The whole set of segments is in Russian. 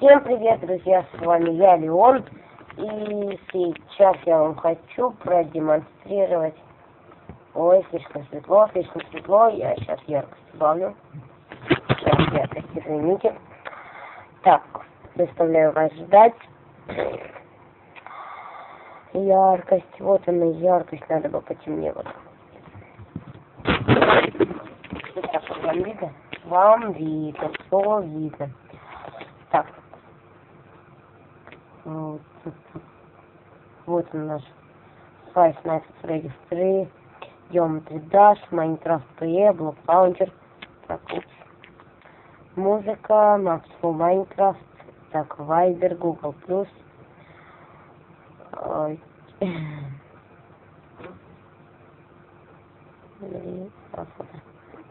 Всем привет, друзья, с вами я, Леон. И сейчас я вам хочу продемонстрировать... Ой, слишком светло, слишком светло. Я сейчас яркость добавлю. Сейчас яркость, извините. Так, заставляю вас ждать. Яркость, вот она, яркость, надо бы потемнее вот. Так, вам видно? Вам видно, все видно. Так. Вот, вот он наш Five Nights at Freddy's 3, Geometry Dash, Minecraft PE, Block Launcher, так, упс. Музыка, Max for Minecraft, так, Viber, Google+.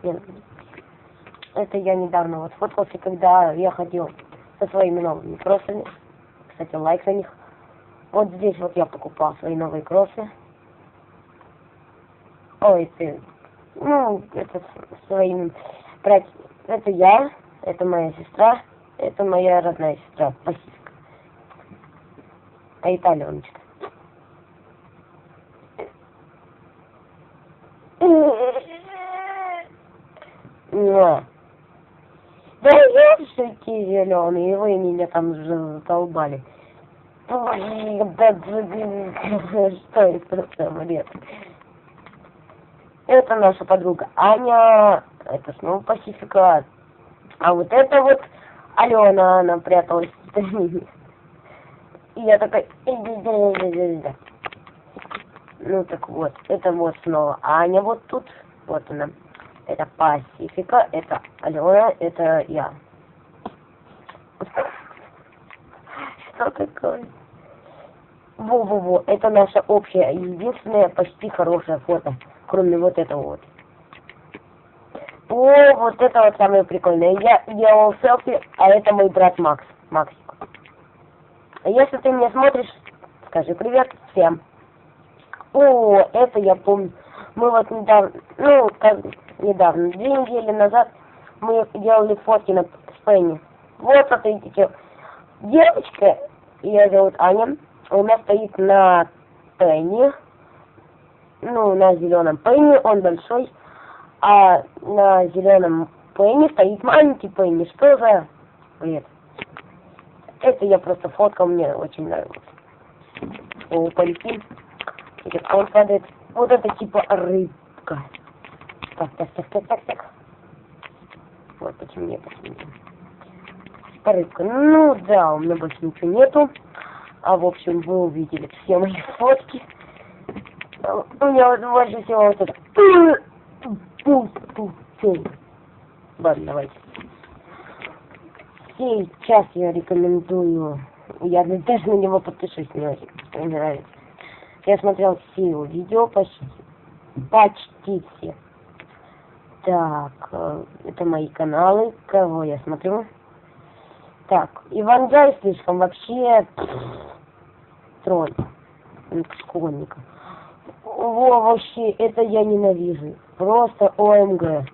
Нет, это я недавно вот фоткался, когда я ходил со своими новыми кроссами. Кстати, лайк на них. Вот здесь вот я покупал свои новые кроссы. Ой, ты, ну, это своим брать. Это я, это моя сестра, это моя родная сестра, Пасиска. А это Аленочка. Не. Ёпшики зеленые, вы меня там задолбали. Что это самолет? Это наша подруга Аня, это снова Пасифика. А вот это вот Алена, она пряталась. И я такая... Ну так вот, это вот снова Аня вот тут, вот она это Пасифика, это Алена, это я. Что такое? Во-во-во, это наша общая, единственное, почти хорошее фото, кроме вот этого вот. О, вот это вот самое прикольное. Я делал селфи, а это мой брат Макс, Максик. Если ты меня смотришь, скажи привет всем. О, это я помню. Мы вот недавно, ну, как недавно, две недели назад мы делали фотки на Спенни. Вот, смотрите, девочка, ее зовут Аня, у нас стоит на Пенни, ну, на зеленом Пенни, он большой, а на зеленом Пенни стоит маленький Пенни. Что за бред? Это я просто фоткал, мне очень нравилось. О, полетим. Он падает. Вот это типа рыбка. Так, так, так, так, так, так. Вот, почему почему Рыбка. Ну, да, у меня больше ничего нету. А, в общем, вы увидели все мои фотки. У меня вот больше всего вот это. Ладно, давайте. Сейчас я рекомендую. Я даже на него подпишусь, мне очень нравится. Я смотрел все его видео, почти, почти все. Так, э, это мои каналы, кого я смотрю. Так, Иван Гай слишком вообще тролль, школьника. Во, вообще, это я ненавижу. Просто ОМГ.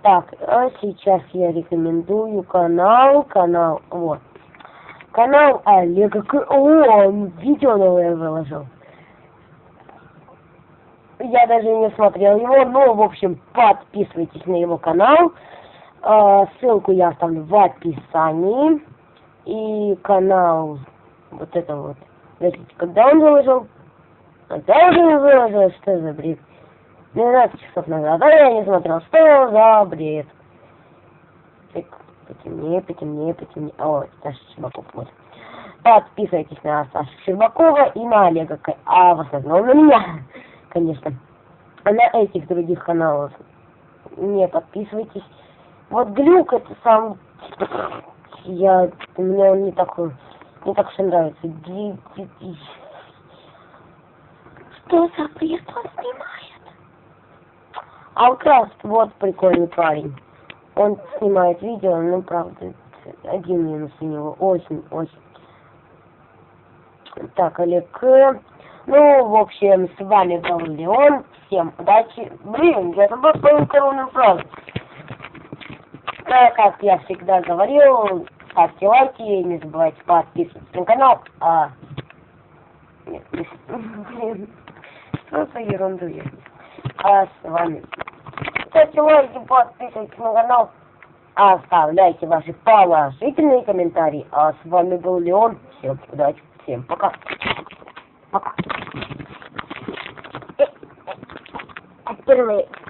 Так, а сейчас я рекомендую канал, канал, вот. Канал Олега К... О, он видео новое выложил я даже не смотрел его, но, в общем, подписывайтесь на его канал. Э, ссылку я оставлю в описании. И канал, вот это вот, подождите, когда он выложил? Когда он выложил, что за бред? 12 часов назад, а я не смотрел, что за бред? Так, потемнее, потемнее, потемнее. О, Саша Щербаков, вот. Подписывайтесь на Сашу Щербакова и на Олега, а в основном на меня конечно. А на этих других каналах не подписывайтесь. Вот глюк это сам... Я... Мне он не такой... Не так все нравится. Что за бред он снимает? Алкраст, вот прикольный парень. Он снимает видео, ну, правда, один минус у него. Очень, очень. Так, Олег ну, в общем, с вами был Леон. Всем удачи. Блин, я забыл свою коронную фразу. Э, Как я всегда говорил, ставьте лайки, не забывайте подписываться на канал. А... Нет, блин, что за ерунду я? А с вами... Ставьте лайки, подписывайтесь на канал. Оставляйте ваши положительные комментарии. А с вами был Леон. Всем удачи, всем пока. え、あっ、あっ、あっ、あっ、あっ、あっ、あ、あ、あ、あ、あ、あ、あ、あ、